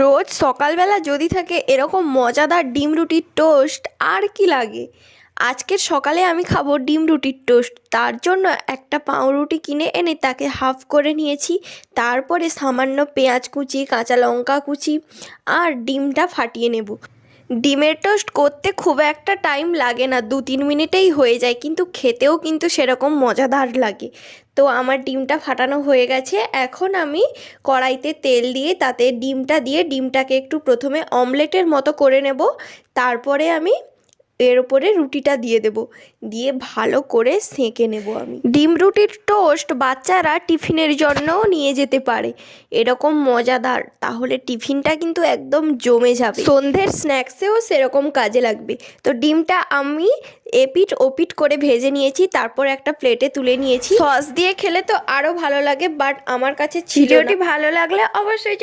রোজ সকালবেলা যদি থাকে এরকম মজাদার ডিম রুটির টোস্ট, আর কি লাগে? আজকের সকালে আমি খাব ডিম রুটির টোস্ট। তার জন্য একটা পাউরুটি কিনে এনে তাকে হাফ করে নিয়েছি। তারপরে সামান্য পেঁয়াজ কুচি, কাঁচা লঙ্কা কুচি আর ডিমটা ফাটিয়ে নেব। ডিমের টোস্ট করতে খুব একটা টাইম লাগে না, দু তিন মিনিটেই হয়ে যায়, কিন্তু খেতেও কিন্তু সেরকম মজাদার লাগে। তো আমার ডিমটা ফাটানো হয়ে গেছে, এখন আমি কড়াইতে তেল দিয়ে তাতে ডিমটা দিয়ে ডিমটাকে একটু প্রথমে অমলেটের মতো করে নেব, তারপরে আমি এর উপরে রুটিটা দিয়ে দেব। দিয়ে ভালো করে সেঁকে নেব আমি। ডিম রুটির টোস্ট বাচ্চারা টিফিনের জন্যও নিয়ে যেতে পারে। এরকম মজাদার তাহলে টিফিনটা কিন্তু একদম জমে যাবে। সন্ধ্যের স্ন্যাক্সেও সেরকম কাজে লাগবে। তো ডিমটা আমি এপিট ওপিট করে ভেজে নিয়েছি তারপর একটা প্লেটে তুলে নিয়েছি। সস দিয়ে খেলে তো আরও ভালো লাগে বাট আমার কাছে ভিডিওটি ভালো লাগলে অবশ্যই